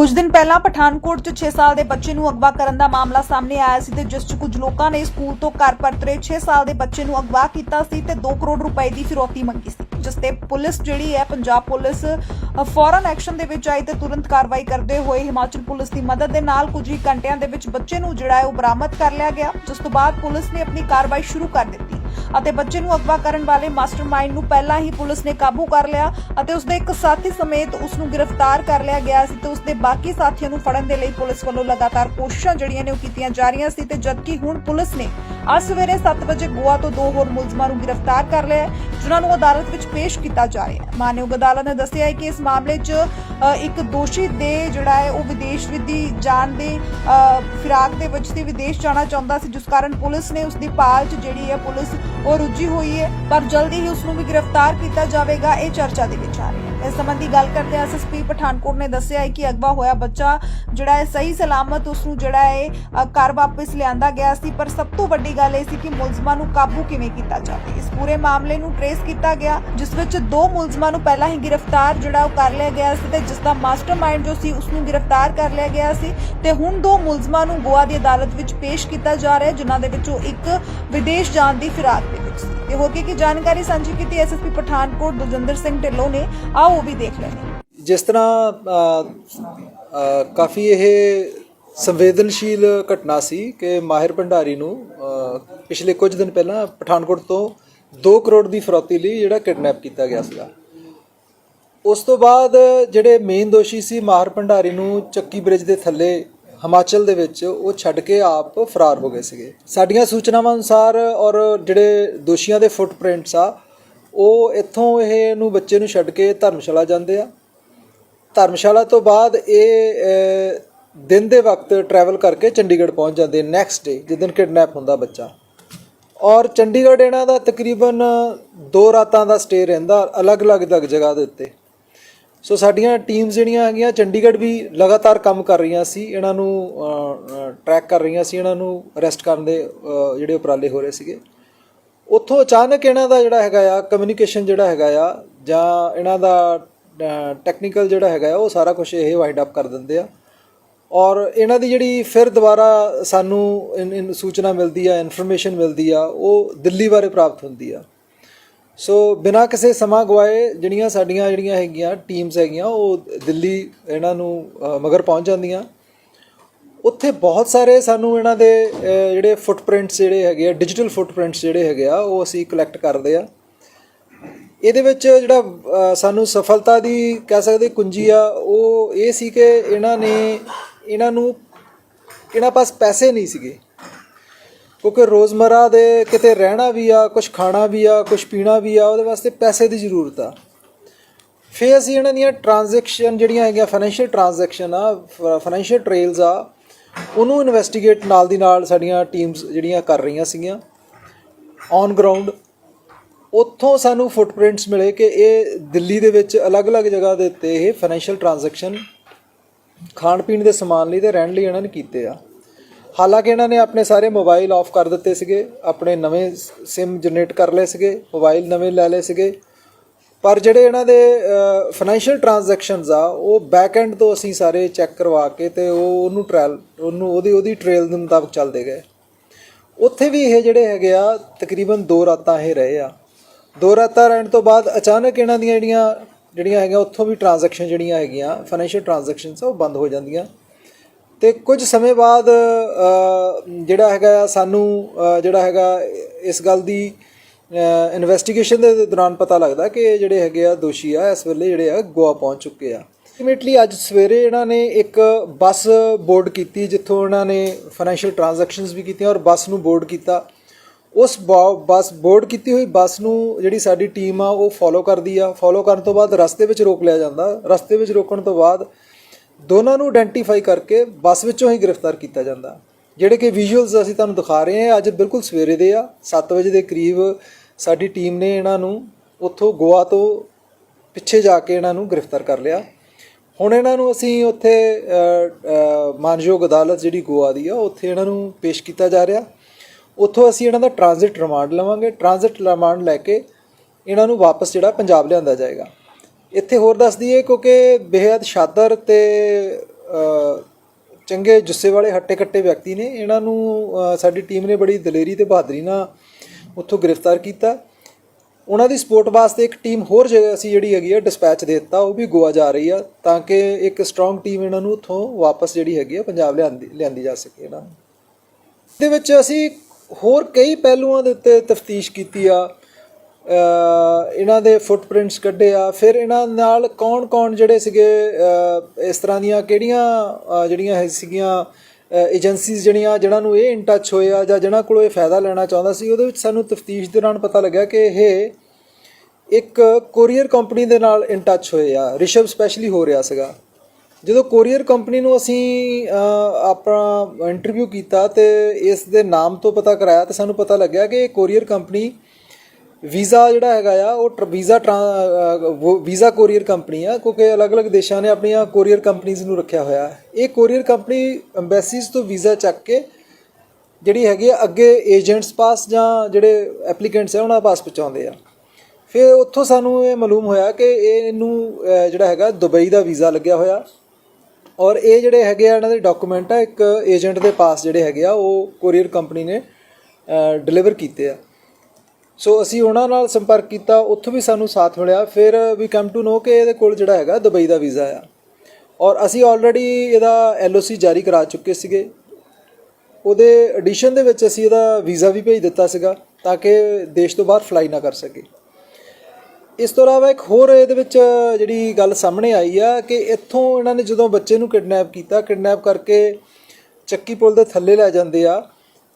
ਕੁਝ ਦਿਨ ਪਹਿਲਾਂ ਪਠਾਨਕੋਟ 'ਚ 6 ਸਾਲ ਦੇ ਬੱਚੇ ਨੂੰ ਅਗਵਾ ਕਰਨ ਦਾ ਮਾਮਲਾ ਸਾਹਮਣੇ ਆਇਆ ਸੀ ਤੇ ਜਿਸ 'ਚ ਕੁਝ ਲੋਕਾਂ ਨੇ ਸਕੂਲ ਤੋਂ ਘਰ ਪਰਤਰੇ 6 ਸਾਲ ਦੇ ਬੱਚੇ ਨੂੰ ਅਗਵਾ ਕੀਤਾ ਸੀ ਤੇ 2 ਕਰੋੜ ਰੁਪਏ ਦੀ ਫਿਰੌਤੀ ਮੰਗੀ ਸੀ ਜਿਸ ਤੇ ਪੁਲਿਸ ਜਿਹੜੀ ਹੈ ਪੰਜਾਬ ਪੁਲਿਸ ਅ, ਫੌਰਨ ਐਕਸ਼ਨ ਦੇ ਵਿੱਚ ਆਈ ਤੇ ਤੁਰੰਤ ਕਾਰਵਾਈ ਕਰਦੇ ਹੋਏ ਹਿਮਾਚਲ ਪੁਲਿਸ ਦੀ ਮਦਦ ਦੇ ਨਾਲ ਕੁਝ ਹੀ ਘੰਟਿਆਂ ਦੇ ਵਿੱਚ ਬੱਚੇ ਨੂੰ ਜਿਹੜਾ ਹੈ ਉਹ ਬਰਾਮਦ ਕਰ ਲਿਆ ਗਿਆ ਜਿਸ ਤੋਂ ਬਾਅਦ ਪੁਲਿਸ ਨੇ ਆਪਣੀ ਕਾਰਵਾਈ ਸ਼ੁਰੂ ਕਰ ਦਿੱਤੀ। ਅਤੇ ਬੱਚੇ ਨੂੰ ਅਗਵਾ ਕਰਨ ਵਾਲੇ ਮਾਸਟਰਮਾਈਂਡ ਨੂੰ ਪਹਿਲਾਂ ਹੀ ਪੁਲਿਸ ਨੇ ਕਾਬੂ ਕਰ ਲਿਆ ਅਤੇ ਉਸਦੇ ਇੱਕ ਸਾਥੀ ਸਮੇਤ ਉਸ ਨੂੰ ਗ੍ਰਿਫਤਾਰ ਕਰ ਲਿਆ ਗਿਆ ਸੀ ਤੇ ਉਸਦੇ ਬਾਕੀ ਸਾਥੀਆਂ ਨੂੰ ਫੜਨ ਦੇ ਲਈ ਪੁਲਿਸ ਵੱਲੋਂ ਲਗਾਤਾਰ ਕੋਸ਼ਿਸ਼ਾਂ ਜਿਹੜੀਆਂ ਨੇ ਉਹ ਕੀਤੀਆਂ ਜਾ ਰਹੀਆਂ ਸੀ ਤੇ ਜਦਕਿ ਹੁਣ ਪੁਲਿਸ ਨੇ ਅੱਜ ਸਵੇਰੇ 7 ਵਜੇ ਗੋਆ ਤੋਂ ਦੋ ਹੋਰ ਮੁਲਜ਼ਮਾਂ ਨੂੰ ਗ੍ਰਿਫਤਾਰ ਕਰ ਲਿਆ ਜਿਨ੍ਹਾਂ ਨੂੰ ਅਦਾਲਤ ਵਿੱਚ ਪੇਸ਼ ਕੀਤਾ ਜਾ ਰਿਹਾ ਹੈ। ਮਾਨਯੋਗ ਅਦਾਲਤ ਨੇ ਦੱਸਿਆ ਹੈ ਕਿ ਇਸ ਮਾਮਲੇ 'ਚ ਅ, ਇੱਕ ਦੋਸ਼ੀ ਦੇ ਜਿਹੜਾ ਹੈ ਉਹ ਵਿਦੇਸ਼ ਵਿਧੀ ਜਾਣ ਦੇ ਅ, ਫਿਰਾਕ ਦੇ ਵਿੱਚ ਤੇ ਵਿਦੇਸ਼ ਜਾਣਾ ਚਾਹੁੰਦਾ ਸੀ ਜਿਸ ਕਾਰਨ ਪੁਲਿਸ ਨੇ ਉਸ ਦੀ ਭਾਲ 'ਚ ਜਿਹੜੀ ਹੈ ਪੁਲਿਸ ਉਹ ਰੁੱਝੀ ਹੋਈ ਹੈ, ਪਰ ਜਲਦੀ ਹੀ ਉਸ ਨੂੰ ਵੀ ਗ੍ਰਿਫਤਾਰ ਕੀਤਾ ਜਾਵੇਗਾ, ਇਹ ਚਰਚਾ ਦੇ ਵਿਚਾਰ ਆ ਹੈ। ਇਸ ਸੰਬੰਧੀ ਗੱਲ ਕਰਦੇ ਐਸਐਸਪੀ ਪਠਾਨਕੋਟ ਨੇ ਦੱਸਿਆ ਹੈ ਕਿ ਅਗਵਾ ਹੋਇਆ ਬੱਚਾ, ਜਿਹੜਾ ਹੈ ਸਹੀ ਸਲਾਮਤ ਉਸ ਨੂੰ ਜਿਹੜਾ ਹੈ ਘਰ ਵਾਪਸ ਲਿਆਂਦਾ ਗਿਆ ਸੀ, ਪਰ ਸਭ ਤੋਂ ਵੱਡੀ ਗੱਲ ਇਹ ਸੀ ਕਿ ਮੁਲਜ਼ਮਾਂ ਨੂੰ ਕਾਬੂ ਕਿਵੇਂ ਕੀਤਾ ਜਾਵੇ। ਇਸ ਪੂਰੇ ਮਾਮਲੇ ਨੂੰ ਟਰੇਸ ਕੀਤਾ ਗਿਆ, ਜਿਸ ਵਿੱਚ ਦੋ ਮੁਲਜ਼ਮਾਂ ਨੂੰ ਪਹਿਲਾਂ ਹੀ ਗ੍ਰਿਫਤਾਰ ਜਿਹੜਾ ਉਹ ਕਰ ਲਿਆ ਗਿਆ ਸੀ ਤੇ ਜਿਸ ਦਾ ਮਾਸਟਰਮਾਈਂਡ ਜੋ ਸੀ, ਉਸ ਨੂੰ ਗ੍ਰਿਫਤਾਰ ਕਰ ਲਿਆ ਗਿਆ ਸੀ ਤੇ ਹੁਣ ਦੋ ਮੁਲਜ਼ਮਾਂ ਨੂੰ ਗੋਆ ਦੀ ਅਦਾਲਤ ਵਿੱਚ ਪੇਸ਼ ਕੀਤਾ ਜਾ ਰਿਹਾ ਹੈ, ਜਿਨ੍ਹਾਂ ਦੇ ਵਿੱਚੋਂ ਇੱਕ ਵਿਦੇਸ਼ ਜਾਣ ਦੀ ਫਿਰਾਕ ਦੇ ਵਿੱਚ ਸੀ। ਤੇ ਹੋਰ ਕੀ ਕੀ ਜਾਣਕਾਰੀ ਸਾਂਝੀ ਕੀਤੀ ਐਸਐਸਪੀ ਪਠਾਨਕੋਟ ਦਜਿੰਦਰ ਸਿੰਘ ਢਿੱਲੋਂ ਨੇ। ਆਓ ਉਹ ਵੀ ਦੇਖ ਲੈਂਦੇ ਹਾਂ। ਜਿਸ ਤਰ੍ਹਾਂ ਅ, ਅ, ਕਾਫੀ ਇਹ ਸੰਵੇਦਨਸ਼ੀਲ ਘਟਨਾ ਸੀ ਕਿ ਮਾਹਿਰ ਭੰਡਾਰੀ ਨੂੰ ਅ, ਪਿਛਲੇ ਕੁਝ ਦਿਨ ਪਹਿਲਾਂ ਪਠਾਨਕੋਟ ਤੋਂ 2 ਕਰੋੜ ਦੀ ਫਰੌਤੀ ਲਈ ਜਿਹੜਾ ਕਿਡਨੈਪ ਕੀਤਾ ਗਿਆ ਸੀਗਾ। ਉਸ ਤੋਂ ਬਾਅਦ ਜਿਹੜੇ ਮੇਨ ਦੋਸ਼ੀ ਸੀ ਮਾਹਿਰ ਭੰਡਾਰੀ ਨੂੰ ਚੱਕੀ ਬ੍ਰਿਜ ਦੇ ਥੱਲੇ ਹਿਮਾਚਲ ਦੇ ਵਿੱਚ ਉਹ ਛੱਡ ਕੇ ਆਪ ਫਰਾਰ ਹੋ ਗਏ ਸੀਗੇ। ਸਾਡੀਆਂ ਸੂਚਨਾਵਾਂ ਅਨੁਸਾਰ ਔਰ ਜਿਹੜੇ ਦੋਸ਼ੀਆਂ ਦੇ ਫੁੱਟਪ੍ਰਿੰਟਸ ਆ ਉਹ ਇੱਥੋਂ ਇਹ ਨੂੰ ਬੱਚੇ ਨੂੰ ਛੱਡ ਕੇ ਧਰਮਸ਼ਾਲਾ ਜਾਂਦੇ ਆ। ਧਰਮਸ਼ਾਲਾ ਤੋਂ ਬਾਅਦ ਇਹ ਦਿਨ ਦੇ ਵਕਤ ਟਰੈਵਲ ਕਰਕੇ ਚੰਡੀਗੜ੍ਹ ਪਹੁੰਚ ਜਾਂਦੇ ਨੈਕਸਟ ਡੇ ਜਿੱਦਨ ਕਿਡਨੈਪ ਹੁੰਦਾ ਬੱਚਾ। ਔਰ ਚੰਡੀਗੜ੍ਹ ਇਹਨਾਂ ਦਾ ਤਕਰੀਬਨ ਦੋ ਰਾਤਾਂ ਦਾ ਸਟੇ ਰਹਿੰਦਾ ਅਲੱਗ-ਅਲੱਗ ਜਗ ਜਗ੍ਹਾ ਦੇ ਉੱਤੇ। ਸੋ ਸਾਡੀਆਂ ਟੀਮਸ ਜਿਹੜੀਆਂ ਹੈਗੀਆਂ, ਚੰਡੀਗੜ੍ਹ ਵੀ ਲਗਾਤਾਰ ਕੰਮ ਕਰ ਰਹੀਆਂ ਸੀ, ਇਹਨਾਂ ਨੂੰ ਟਰੈਕ ਕਰ ਰਹੀਆਂ ਸੀ, ਇਹਨਾਂ ਨੂੰ ਅਰੈਸਟ ਕਰਨ ਦੇ ਜਿਹੜੇ ਉਪਰਾਲੇ ਹੋ ਰਹੇ ਸੀਗੇ। ਉੱਥੋਂ ਅਚਾਨਕ ਇਹਨਾਂ ਦਾ ਜਿਹੜਾ ਹੈਗਾ ਆ ਕਮਿਊਨੀਕੇਸ਼ਨ ਜਿਹੜਾ ਹੈਗਾ ਆ, ਜਾਂ ਇਹਨਾਂ ਦਾ ਟੈਕਨੀਕਲ ਜਿਹੜਾ ਹੈਗਾ ਆ, ਉਹ ਸਾਰਾ ਕੁਝ ਇਹ ਵਾਈਡ ਅਪ ਕਰ ਦਿੰਦੇ ਆ। ਔਰ ਇਹਨਾਂ ਦੀ ਜਿਹੜੀ ਫਿਰ ਦੁਬਾਰਾ ਸਾਨੂੰ ਇਨ- ਇਨ ਸੂਚਨਾ ਮਿਲਦੀ ਆ ਇਨਫੋਰਮੇਸ਼ਨ ਮਿਲਦੀ ਆ, ਉਹ ਦਿੱਲੀ ਬਾਰੇ ਪ੍ਰਾਪਤ ਹੁੰਦੀ ਆ। ਸੋ ਬਿਨਾਂ ਕਿਸੇ ਸਮਾਂ ਗਵਾਏ ਜਿਹੜੀਆਂ ਸਾਡੀਆਂ ਜਿਹੜੀਆਂ ਹੈਗੀਆਂ ਟੀਮਸ ਹੈਗੀਆਂ, ਉਹ ਦਿੱਲੀ ਇਹਨਾਂ ਨੂੰ ਮਗਰ ਪਹੁੰਚ ਜਾਂਦੀਆਂ। ਉੱਥੇ ਬਹੁਤ ਸਾਰੇ ਸਾਨੂੰ ਇਹਨਾਂ ਦੇ ਅ, ਜਿਹੜੇ ਫੁੱਟਪ੍ਰਿੰਟਸ ਜਿਹੜੇ ਹੈਗੇ ਆ ਡਿਜੀਟਲ ਫੁੱਟਪ੍ਰਿੰਟਸ ਜਿਹੜੇ ਹੈਗੇ ਆ ਉਹ ਅਸੀਂ ਕਲੈਕਟ ਕਰਦੇ ਆ। ਇਹਦੇ ਵਿੱਚ ਜਿਹੜਾ ਸਾਨੂੰ ਸਫਲਤਾ ਦੀ ਕਹਿ ਸਕਦੇ ਕੁੰਜੀ ਆ ਉਹ ਇਹ ਸੀ ਕਿ ਇਹਨਾਂ ਨੇ ਇਹਨਾਂ ਨੂੰ ਇਹਨਾਂ ਪਾਸ ਪੈਸੇ ਨਹੀਂ ਸੀਗੇ। ਕਿਉਂਕਿ ਰੋਜ਼ਮਰਾ ਦੇ ਕਿਤੇ ਰਹਿਣਾ ਵੀ ਆ ਕੁਝ ਖਾਣਾ ਵੀ ਆ ਕੁਝ ਪੀਣਾ ਵੀ ਆ ਉਹਦੇ ਵਾਸਤੇ ਪੈਸੇ ਦੀ ਜ਼ਰੂਰਤ ਆ। ਫਿਰ ਅਸੀਂ ਇਹਨਾਂ ਦੀਆਂ ਟ੍ਰਾਂਜੈਕਸ਼ਨ ਜਿਹੜੀਆਂ ਹੈਗੀਆਂ ਫਾਈਨੈਂਸ਼ੀਅਲ ਟ੍ਰਾਂਜੈਕਸ਼ਨ ਆ ਫਾਈਨੈਂਸ਼ੀਅਲ ਟ੍ਰੇਲਸ ਆ ਉਹਨੂੰ ਇਨਵੈਸਟੀਗੇਟ ਨਾਲ ਦੀ ਨਾਲ ਸਾਡੀਆਂ ਟੀਮਸ ਜਿਹੜੀਆਂ ਕਰ ਰਹੀਆਂ ਸੀਗੀਆਂ। ਔਨ ਗਰਾਊਂਡ ਉੱਥੋਂ ਸਾਨੂੰ ਫੁੱਟਪ੍ਰਿੰਟਸ ਮਿਲੇ ਕਿ ਇਹ ਦਿੱਲੀ ਦੇ ਵਿੱਚ ਅਲੱਗ-ਅਲੱਗ ਜਗ੍ਹਾ ਦੇ ਉੱਤੇ ਇਹ ਫਾਈਨੈਂਸ਼ੀਅਲ ਟ੍ਰਾਂਜੈਕਸ਼ਨ ਖਾਣ ਪੀਣ ਦੇ ਸਮਾਨ ਲਈ ਤੇ ਰਹਿਣ ਲਈ ਇਹਨਾਂ ਨੇ ਕੀਤੇ ਆ। ਹਾਲਾਂਕਿ ਇਹਨਾਂ ਨੇ ਆਪਣੇ ਸਾਰੇ ਮੋਬਾਈਲ ਆਫ ਕਰ ਦਿੱਤੇ ਸੀਗੇ, ਆਪਣੇ ਨਵੇਂ SIM ਜਨਰੇਟ ਕਰ ਲਏ ਸੀਗੇ ਮੋਬਾਈਲ ਨਵੇਂ ਲੈ ਲਏ ਸੀਗੇ। ਪਰ ਜਿਹੜੇ ਇਹਨਾਂ ਦੇ ਫਾਈਨੈਂਸ਼ੀਅਲ ਟ੍ਰਾਂਜੈਕਸ਼ਨਸ ਆ, ਉਹ ਬੈਕ ਐਂਡ ਤੋਂ ਅਸੀਂ ਸਾਰੇ ਚੈੱਕ ਕਰਵਾ ਕੇ ਤੇ ਉਹ ਉਹਨੂੰ ਟ੍ਰਾਇਲ ਉਹਨੂੰ ਉਹਦੀ ਉਹਦੀ ਟ੍ਰੇਲ ਦੇ ਮੁਤਾਬਕ ਚੱਲਦੇ ਗਏ। ਉੱਥੇ ਵੀ ਇਹ ਜਿਹੜੇ ਹੈਗੇ ਆ, ਤਕਰੀਬਨ 2 ਰਾਤਾਂ ਇਹ ਰਹੇ ਆ। ਦੋ ਰਾਤਾਂ ਰਹਿਣ ਤੋਂ ਬਾਅਦ ਅਚਾਨਕ ਇਹਨਾਂ ਦੀਆਂ ਜਿਹੜੀਆਂ ਜਿਹੜੀਆਂ ਹੈਗੀਆਂ, ਉੱਥੋਂ ਵੀ ਟ੍ਰਾਂਜੈਕਸ਼ਨ ਜਿਹੜੀਆਂ ਹੈਗੀਆਂ ਫਾਈਨੈਂਸ਼ੀਅਲ ਟ੍ਰਾਂਜੈਕਸ਼ਨਸ ਉਹ ਬੰਦ ਹੋ ਜਾਂਦੀਆਂ। ਤੇ ਕੁਝ ਸਮੇਂ ਬਾਅਦ ਜਿਹੜਾ ਹੈਗਾ ਸਾਨੂੰ ਜਿਹੜਾ ਹੈਗਾ, ਇਸ ਗੱਲ ਦੀ ਇਨਵੈਸਟੀਗੇਸ਼ਨ ਦੇ ਦੌਰਾਨ ਪਤਾ ਲੱਗਦਾ ਕਿ ਇਹ ਜਿਹੜੇ ਹੈਗੇ ਆ ਦੋਸ਼ੀ ਆ, ਇਸ ਵੇਲੇ ਜਿਹੜੇ ਆ, ਗੋਆ ਪਹੁੰਚ ਚੁੱਕੇ ਆ। ਅਲਟੀਮੇਟਲੀ ਅੱਜ ਸਵੇਰੇ ਇਹਨਾਂ ਨੇ ਇੱਕ ਬੱਸ ਬੋਰਡ ਕੀਤੀ, ਜਿੱਥੋਂ ਇਹਨਾਂ ਨੇ ਫਾਈਨੈਂਸ਼ੀਅਲ ਟ੍ਰਾਂਜੈਕਸ਼ਨਸ ਵੀ ਕੀਤੀਆਂ ਔਰ ਬੱਸ ਨੂੰ ਬੋਰਡ ਕੀਤਾ। ਉਸ ਬੱਸ ਬੋਰਡ ਕੀਤੀ ਹੋਈ ਬੱਸ ਨੂੰ ਜਿਹੜੀ ਸਾਡੀ ਟੀਮ ਆ, ਉਹ ਫੋਲੋ ਕਰਦੀ ਆ। ਫੋਲੋ ਕਰਨ ਤੋਂ ਬਾਅਦ ਰਸਤੇ ਵਿੱਚ ਰੋਕ ਲਿਆ ਜਾਂਦਾ। ਰਸਤੇ ਵਿੱਚ ਰੋਕਣ ਤੋਂ ਬਾਅਦ ਦੋਨਾਂ ਨੂੰ ਆਇਡੈਂਟੀਫਾਈ ਕਰਕੇ ਬੱਸ ਵਿੱਚੋਂ ਹੀ ਗ੍ਰਿਫਤਾਰ ਕੀਤਾ ਜਾਂਦਾ। ਜਿਹੜੇ ਕਿ ਵਿਜ਼ੂਅਲਸ ਅਸੀਂ ਤੁਹਾਨੂੰ ਦਿਖਾ ਰਹੇ ਹਾਂ ਅੱਜ ਬਿਲਕੁਲ ਸਵੇਰੇ ਦੇ ਆ 7 ਵਜੇ ਦੇ ਕਰੀਬ ਸਾਡੀ ਟੀਮ ਨੇ ਇਹਨਾਂ ਨੂੰ ਉੱਥੋਂ ਗੋਆ ਤੋਂ ਪਿੱਛੇ ਜਾ ਕੇ ਇਹਨਾਂ ਨੂੰ ਗ੍ਰਿਫਤਾਰ ਕਰ ਲਿਆ। ਹੁਣ ਇਹਨਾਂ ਨੂੰ ਅਸੀਂ ਉੱਥੇ ਮਾਨਯੋਗ ਅਦਾਲਤ ਜਿਹੜੀ ਗੋਆ ਦੀ ਆ, ਉੱਥੇ ਇਹਨਾਂ ਨੂੰ ਪੇਸ਼ ਕੀਤਾ ਜਾ ਰਿਹਾ। ਉੱਥੋਂ ਅਸੀਂ ਇਹਨਾਂ ਦਾ ਟ੍ਰਾਂਜ਼ਿਟ ਰਿਮਾਂਡ ਲਵਾਂਗੇ। ਟ੍ਰਾਂਜ਼ਿਟ ਰਿਮਾਂਡ ਲੈ ਕੇ ਇਹਨਾਂ ਨੂੰ ਵਾਪਸ ਜਿਹੜਾ ਪੰਜਾਬ ਲਿਆਂਦਾ ਜਾਏਗਾ। ਇੱਥੇ ਹੋਰ ਦੱਸ ਦਈਏ, ਕਿਉਂਕਿ ਬੇਹੱਦ ਸ਼ਾਦਰ ਤੇ ਚੰਗੇ ਜੁੱਸੇ ਵਾਲੇ ਹੱਟੇ ਕੱਟੇ ਵਿਅਕਤੀ ਨੇ। ਇਹਨਾਂ ਨੂੰ ਸਾਡੀ ਟੀਮ ਨੇ ਬੜੀ ਦਲੇਰੀ ਤੇ ਬਹਾਦਰੀ ਨਾਲ ਉੱਥੋਂ ਗ੍ਰਿਫਤਾਰ ਕੀਤਾ। ਉਹਨਾਂ ਦੀ ਸਪੋਰਟ ਵਾਸਤੇ ਇੱਕ ਟੀਮ ਹੋਰ ਜਗ੍ਹਾ ਅਸੀਂ ਜਿਹੜੀ ਹੈਗੀ ਆ ਡਿਸਪੈਚ ਦੇ ਦਿੱਤਾ, ਉਹ ਵੀ ਗੋਆ ਜਾ ਰਹੀ ਆ, ਤਾਂ ਕਿ ਇੱਕ ਸਟਰੋਂਗ ਟੀਮ ਇਹਨਾਂ ਨੂੰ ਉੱਥੋਂ ਵਾਪਸ ਜਿਹੜੀ ਹੈਗੀ ਆ ਪੰਜਾਬ ਲਿਆਂਦੀ ਲਿਆਂਦੀ ਜਾ ਸਕੇ ਇਹਨਾਂ ਨੂੰ। ਦੇ ਵਿੱਚ ਅਸੀਂ ਹੋਰ ਕਈ ਪਹਿਲੂਆਂ ਦੇ ਉੱਤੇ ਤਫਤੀਸ਼ ਕੀਤੀ ਆ। ਇਹਨਾਂ ਦੇ ਫੁੱਟਪ੍ਰਿੰਟਸ ਕੱਢੇ ਆ। ਫਿਰ ਇਹਨਾਂ ਨਾਲ ਕੌਣ-ਕੌਣ ਜਿਹੜੇ ਸੀਗੇ ਇਸ ਤਰ੍ਹਾਂ ਦੀਆਂ ਕਿਹੜੀਆਂ ਜਿਹੜੀਆਂ ਸੀਗੀਆਂ ਏਜੰਸੀਜ਼ ਜਿਹੜੀਆਂ, ਜਿਹਨਾਂ ਨੂੰ ਇਹ ਇਨ ਟੱਚ ਹੋਏ ਆ ਜਾਂ ਜਿਹਨਾਂ ਕੋਲੋਂ ਇਹ ਫਾਇਦਾ ਲੈਣਾ ਚਾਹੁੰਦਾ ਸੀ, ਉਹਦੇ ਵਿੱਚ ਸਾਨੂੰ ਤਫਤੀਸ਼ ਦੌਰਾਨ ਪਤਾ ਲੱਗਾ ਕਿ ਇਹ ਇੱਕ ਕੋਰੀਅਰ ਕੰਪਨੀ ਦੇ ਨਾਲ ਇਨ ਟੱਚ ਹੋਏ ਆ, ਰਿਸ਼ਵ ਸਪੈਸ਼ਲੀ ਹੋ ਰਿਹਾ ਸੀਗਾ। ਜਦੋਂ ਕੋਰੀਅਰ ਕੰਪਨੀ ਨੂੰ ਅਸੀਂ ਆਪਣਾ ਇੰਟਰਵਿਊ ਕੀਤਾ ਤੇ ਇਸ ਦੇ ਨਾਮ ਤੋਂ ਪਤਾ ਕਰਾਇਆ ਤੇ ਸਾਨੂੰ ਪਤਾ ਲੱਗਿਆ ਕਿ ਇਹ ਕੋਰੀਅਰ ਕੰਪਨੀ ਵੀਜ਼ਾ ਜਿਹੜਾ ਹੈਗਾ ਆ, ਉਹ ਟਰ- ਵੀਜ਼ਾ ਟਰਾਂ- ਵੀਜ਼ਾ ਕੋਰੀਅਰ ਕੰਪਨੀ ਆ, ਕਿਉਂਕਿ ਅਲੱਗ-ਅਲੱਗ ਦੇਸ਼ਾਂ ਨੇ ਆਪਣੀਆਂ ਕੋਰੀਅਰ ਕੰਪਨੀਆਂ ਨੂੰ ਰੱਖਿਆ ਹੋਇਆ। ਹੈ ਇਹ ਕੋਰੀਅਰ ਕੰਪਨੀ ਐਮਬੈਸੀਜ਼ ਤੋਂ ਵੀਜ਼ਾ ਚੱਕ ਕੇ ਜਿਹੜੀ ਹੈਗੀ ਆ, ਅੱਗੇ ਏਜੰਟਸ ਪਾਸ ਜਾਂ ਜਿਹੜੇ ਐਪਲੀਕੈਂਟਸ ਆ, ਉਹਨਾਂ ਪਾਸ ਪਹੁੰਚਾਉਂਦੇ ਆ। ਫਿਰ ਉੱਥੋਂ ਸਾਨੂੰ ਇਹ ਮਾਲੂਮ ਹੋਇਆ ਕਿ ਇਹਨੂੰ ਜਿਹੜਾ ਹੈਗਾ, ਦੁਬਈ ਦਾ ਵੀਜ਼ਾ ਲੱਗਿਆ ਹੋਇਆ। ਔਰ ਇਹ ਜਿਹੜੇ ਹੈਗੇ ਆ, ਇਹਨਾਂ ਦੇ ਡਾਕੂਮੈਂਟ ਆ, ਇੱਕ ਏਜੰਟ ਦੇ ਪਾਸ ਜਿਹੜੇ ਹੈਗੇ ਆ, ਉਹ ਕੋਰੀਅਰ ਕੰਪਨੀ ਨੇ ਡਿਲੀਵਰ ਕੀਤੇ ਆ। ਸੋ ਅਸੀਂ ਉਹਨਾਂ ਨਾਲ ਸੰਪਰਕ ਕੀਤਾ, ਉੱਥੋਂ ਵੀ ਸਾਨੂੰ ਸਾਥ ਮਿਲਿਆ। ਫਿਰ ਵੀ ਕਮ ਟੂ ਨੋ ਕਿ ਇਹਦੇ ਕੋਲ ਜਿਹੜਾ ਹੈਗਾ ਦੁਬਈ ਦਾ ਵੀਜ਼ਾ ਆ। ਔਰ ਅਸੀਂ ਆਲਰੇਡੀ ਇਹਦਾ ਐਲਓਸੀ ਜਾਰੀ ਕਰਾ ਚੁੱਕੇ ਸੀਗੇ। ਉਹਦੇ ਐਡੀਸ਼ਨ ਦੇ ਵਿੱਚ ਅਸੀਂ ਇਹਦਾ ਵੀਜ਼ਾ ਵੀ ਭੇਜ ਦਿੱਤਾ ਸੀਗਾ ਤਾਂ ਕਿ ਦੇਸ਼ ਤੋਂ ਬਾਹਰ ਫਲਾਈ ਨਾ ਕਰ ਸਕੇ। ਇਸ ਤੋਂ ਇਲਾਵਾ ਇੱਕ ਹੋਰ ਇਹਦੇ ਵਿੱਚ ਜਿਹੜੀ ਗੱਲ ਸਾਹਮਣੇ ਆਈ ਆ ਕਿ ਇੱਥੋਂ ਇਹਨਾਂ ਨੇ ਜਦੋਂ ਬੱਚੇ ਨੂੰ ਕਿਡਨੈਪ ਕੀਤਾ, ਕਿਡਨੈਪ ਕਰਕੇ ਚੱਕੀ ਪੁਲ ਦੇ ਥੱਲੇ ਲੈ ਜਾਂਦੇ ਆ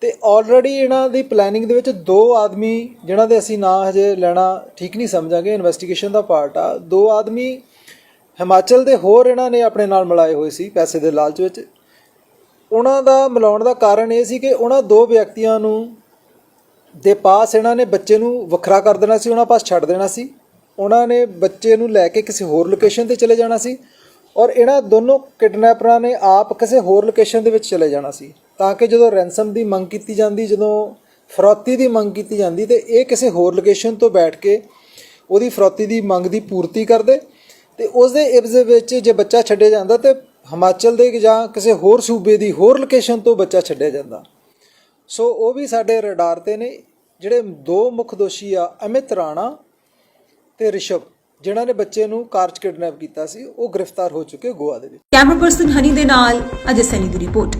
ਤੇ ਆਲਰੇਡੀ ਇਹਨਾਂ ਦੀ ਪਲੈਨਿੰਗ ਦੇ ਵਿੱਚ ਦੋ ਆਦਮੀ, ਜਿਨ੍ਹਾਂ ਦੇ ਅਸੀਂ ਨਾਂ ਹਜੇ ਲੈਣਾ ਠੀਕ ਨਹੀਂ ਸਮਝਾਂਗੇ ਇਨਵੈਸਟੀਗੇਸ਼ਨ ਦਾ ਪਾਰਟ ਆ। ਦੋ ਆਦਮੀ ਹਿਮਾਚਲ ਦੇ ਹੋਰ ਇਹਨਾਂ ਨੇ ਆਪਣੇ ਨਾਲ ਮਿਲਾਏ ਹੋਏ ਸੀ, ਪੈਸੇ ਦੇ ਲਾਲਚ ਵਿੱਚ। ਉਹਨਾਂ ਦਾ ਮਿਲਾਉਣ ਦਾ ਕਾਰਨ ਇਹ ਸੀ ਕਿ ਉਹਨਾਂ ਦੋ ਵਿਅਕਤੀਆਂ ਨੂੰ ਦੇ ਪਾਸ ਇਹਨਾਂ ਨੇ ਬੱਚੇ ਨੂੰ ਵੱਖਰਾ ਕਰ ਦੇਣਾ ਸੀ, ਉਹਨਾਂ ਪਾਸ ਛੱਡ ਦੇਣਾ ਸੀ। ਉਹਨਾਂ ਨੇ ਬੱਚੇ ਨੂੰ ਲੈ ਕੇ ਕਿਸੇ ਹੋਰ ਲੋਕੇਸ਼ਨ ਤੇ ਚਲੇ ਜਾਣਾ ਸੀ ਔਰ ਇਹਨਾਂ ਦੋਨੋਂ ਕਿਡਨੈਪਰਾਂ ਨੇ ਆਪ ਕਿਸੇ ਹੋਰ ਲੋਕੇਸ਼ਨ ਦੇ ਵਿੱਚ ਚਲੇ ਜਾਣਾ ਸੀ। ਤਾਂ ਕਿ ਜਦੋਂ ਰੈਂਸਮ ਦੀ ਮੰਗ ਕੀਤੀ ਜਾਂਦੀ, ਜਦੋਂ ਫਰੌਤੀ ਦੀ ਮੰਗ ਕੀਤੀ ਜਾਂਦੀ, ਤੇ ਇਹ ਕਿਸੇ ਹੋਰ ਲੋਕੇਸ਼ਨ ਤੋਂ ਬੈਠ ਕੇ ਉਹਦੀ ਫਰੌਤੀ ਦੀ ਮੰਗ ਦੀ ਪੂਰਤੀ ਕਰਦੇ ਤੇ ਉਸ ਦੇ ਇਵਜ਼ ਦੇ ਵਿੱਚ ਜੇ ਬੱਚਾ ਛੱਡਿਆ ਜਾਂਦਾ ਤੇ ਹਿਮਾਚਲ ਦੇ ਜਾਂ ਕਿਸੇ ਹੋਰ ਸੂਬੇ ਦੀ ਹੋਰ ਲੋਕੇਸ਼ਨ ਤੋਂ ਬੱਚਾ ਛੱਡਿਆ ਜਾਂਦਾ। ਸੋ ਉਹ ਵੀ ਸਾਡੇ ਰਡਾਰ ਤੇ ਨੇ, ਜਿਹੜੇ ਦੋ ਮੁੱਖ ਦੋਸ਼ੀ ਆ, ਅਮਿਤ ਰਾਣਾ ਤੇ ਰਿਸ਼ਵ, ਜਿਨ੍ਹਾਂ ਨੇ ਬੱਚੇ ਨੂੰ ਕਾਰ 'ਚ ਕਿਡਨੈਪ ਕੀਤਾ ਸੀ, ਉਹ ਗ੍ਰਿਫਤਾਰ ਹੋ ਚੁੱਕੇ ਗੋਆ ਦੇ ਵਿੱਚ। ਕੈਮਰਾ ਪਰਸਨ ਹਨੀ ਦੇ ਨਾਲ, ਅਜੇ ਸੈਨੀ ਦੀ ਰਿਪੋਰਟ